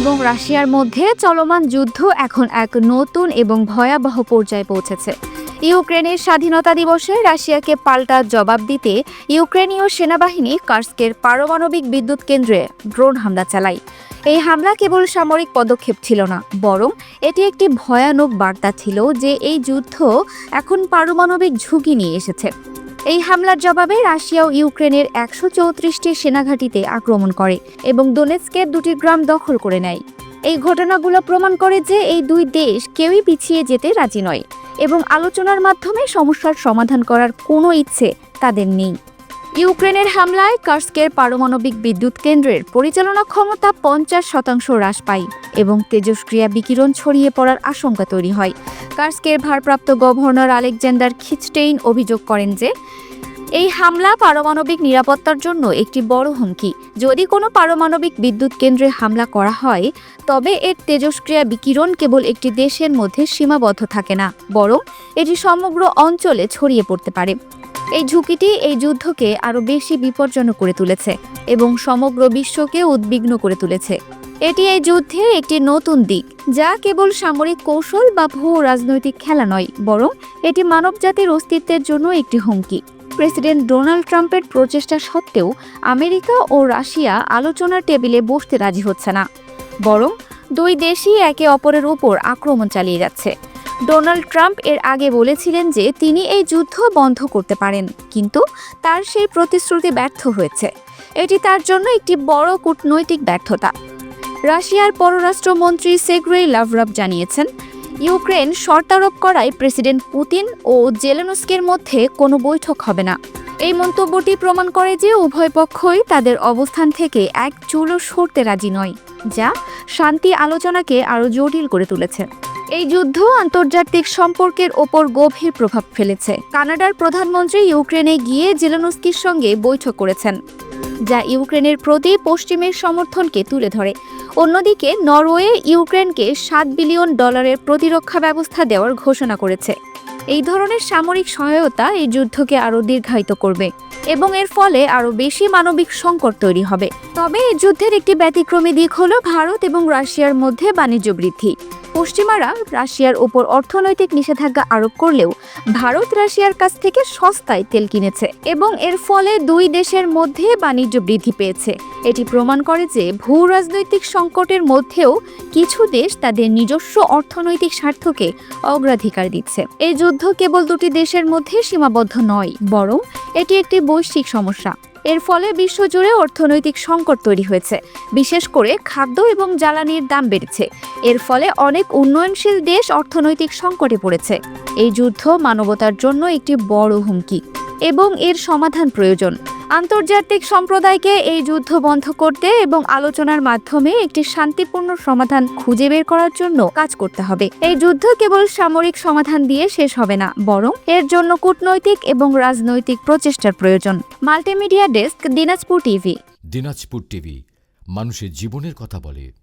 এবং রাশিয়ার মধ্যে চলমান যুদ্ধ এখন এক নতুন এবং ভয়াবহ পর্যায়ে পৌঁছেছে। ইউক্রেনের স্বাধীনতা দিবসে রাশিয়াকে পাল্টা জবাব দিতে ইউক্রেনীয় সেনাবাহিনী কার্স্কের পারমাণবিক বিদ্যুৎ কেন্দ্রে ড্রোন হামলা চালায়। এই হামলা কেবল সামরিক পদক্ষেপ ছিল না, বরং এটি একটি ভয়ানক বার্তা ছিল যে এই যুদ্ধ এখন পারমাণবিক ঝুঁকি নিয়ে এসেছে। এই হামলার জবাবে রাশিয়া ও ইউক্রেনের একশো চৌত্রিশটি সেনাঘাঁটিতে আক্রমণ করে এবং দোনেৎস্কের দুটি গ্রাম দখল করে নেয়। এই ঘটনাগুলো প্রমাণ করে যে এই দুই দেশ কেউই পিছিয়ে যেতে রাজি নয় এবং আলোচনার মাধ্যমে সমস্যার সমাধান করার কোনো ইচ্ছে তাদের নেই। ইউক্রেনের হামলায় কার্স্কের পারমাণবিক বিদ্যুৎ কেন্দ্রের পরিচালনা ক্ষমতা পঞ্চাশ শতাংশ হ্রাস পায় এবং তেজস্ক্রিয়া বিকিরণ ছড়িয়ে পড়ার আশঙ্কা তৈরি হয়। কার্স্কের ভারপ্রাপ্ত গভর্নর আলেকজান্ডার খিচটেইন অভিযোগ করেন যে, এই হামলা পারমাণবিক নিরাপত্তার জন্য একটি বড় হুমকি। যদি কোনো পারমাণবিক বিদ্যুৎ কেন্দ্রে হামলা করা হয়, তবে এর তেজস্ক্রিয়া বিকিরণ কেবল একটি দেশের মধ্যে সীমাবদ্ধ থাকে না, বরং এটি সমগ্র অঞ্চলে ছড়িয়ে পড়তে পারে। এই ঝুঁকিটি এই যুদ্ধকে আরও বেশি বিপজ্জনক করে তুলেছে এবং সমগ্র বিশ্বকে উদ্বিগ্ন করে তুলেছে। এটি এই যুদ্ধের একটি নতুন দিক, যা কেবল সামরিক কৌশল বা ভূ রাজনৈতিক খেলা নয়, বরং এটি মানবজাতির অস্তিত্বের জন্য একটি হুমকি। প্রেসিডেন্ট ডোনাল্ড ট্রাম্পের প্রচেষ্টা সত্ত্বেও আমেরিকা ও রাশিয়া আলোচনার টেবিলে বসতে রাজি হচ্ছে না, বরং দুই দেশই একে অপরের উপর আক্রমণ চালিয়ে যাচ্ছে। ডোনাল্ড ট্রাম্প এর আগে বলেছিলেন যে তিনি এই যুদ্ধ বন্ধ করতে পারেন, কিন্তু তার সেই প্রতিশ্রুতি ব্যর্থ হয়েছে। এটি তার জন্য একটি বড় কূটনৈতিক ব্যর্থতা। রাশিয়ার পররাষ্ট্রমন্ত্রী সেগ্রেই লাভরভ জানিয়েছেন, ইউক্রেন শর্তারোপ করায় প্রেসিডেন্ট পুতিন ও জেলেনস্কের মধ্যে কোনো বৈঠক হবে না। এই মন্তব্যটি প্রমাণ করে যে উভয় পক্ষই তাদের অবস্থান থেকে এক চুলও সরতে রাজি নয়, যা শান্তি আলোচনাকে আরও জটিল করে তুলেছে। এই যুদ্ধ আন্তর্জাতিক সম্পর্কের ওপর গভীর প্রভাব ফেলেছে। কানাডার প্রধানমন্ত্রী ইউক্রেনে গিয়ে জেলেনস্কির সঙ্গে বৈঠক করেছেন, যা ইউক্রেনের প্রতি পশ্চিমের সমর্থনকে তুলে ধরে। অন্যদিকে নরওয়ে ইউক্রেনকে সাত বিলিয়ন ডলারের প্রতিরক্ষা ব্যবস্থা দেওয়ার ঘোষণা করেছে। এই ধরনের সামরিক সহায়তা এই যুদ্ধকে আরও দীর্ঘায়িত করবে এবং এর ফলে আরও বেশি মানবিক সংকট তৈরি হবে। তবে এই যুদ্ধের একটি ব্যতিক্রমী দিক হল ভারত এবং রাশিয়ার মধ্যে বাণিজ্য বৃদ্ধি। পশ্চিমারা রাশিয়ার উপর অর্থনৈতিক নিষেধাজ্ঞা আরোপ করলেও ভারত রাশিয়ার কাছ থেকে সস্তায় তেল কিনেছে এবং এর ফলে দুই দেশের মধ্যে বাণিজ্য বৃদ্ধি পেয়েছে। এটি প্রমাণ করে যে ভূ রাজনৈতিক সংকটের মধ্যেও কিছু দেশ তাদের নিজস্ব অর্থনৈতিক স্বার্থকে অগ্রাধিকার দিচ্ছে। এই যুদ্ধ কেবল দুটি দেশের মধ্যে সীমাবদ্ধ নয়, বরং এটি একটি বৈশ্বিক সমস্যা। এর ফলে বিশ্বজুড়ে অর্থনৈতিক সংকট তৈরি হয়েছে। বিশেষ করে খাদ্য এবং জ্বালানির দাম বেড়েছে। এর ফলে অনেক উন্নয়নশীল দেশ অর্থনৈতিক সংকটে পড়েছে। এই যুদ্ধ মানবতার জন্য একটি বড় হুমকি এবং এর সমাধান প্রয়োজন। আন্তর্জাতিক সম্প্রদায়কে এই যুদ্ধ বন্ধ করতে এবং আলোচনার মাধ্যমে একটি শান্তিপূর্ণ সমাধান খুঁজে বের করার জন্য কাজ করতে হবে। এই যুদ্ধ কেবল সামরিক সমাধান দিয়ে শেষ হবে না, বরং এর জন্য কূটনৈতিক এবং রাজনৈতিক প্রচেষ্টার প্রয়োজন। Multimedia desk, Dinajpur TV. Dinajpur TV, মানুষের জীবনের কথা বলে।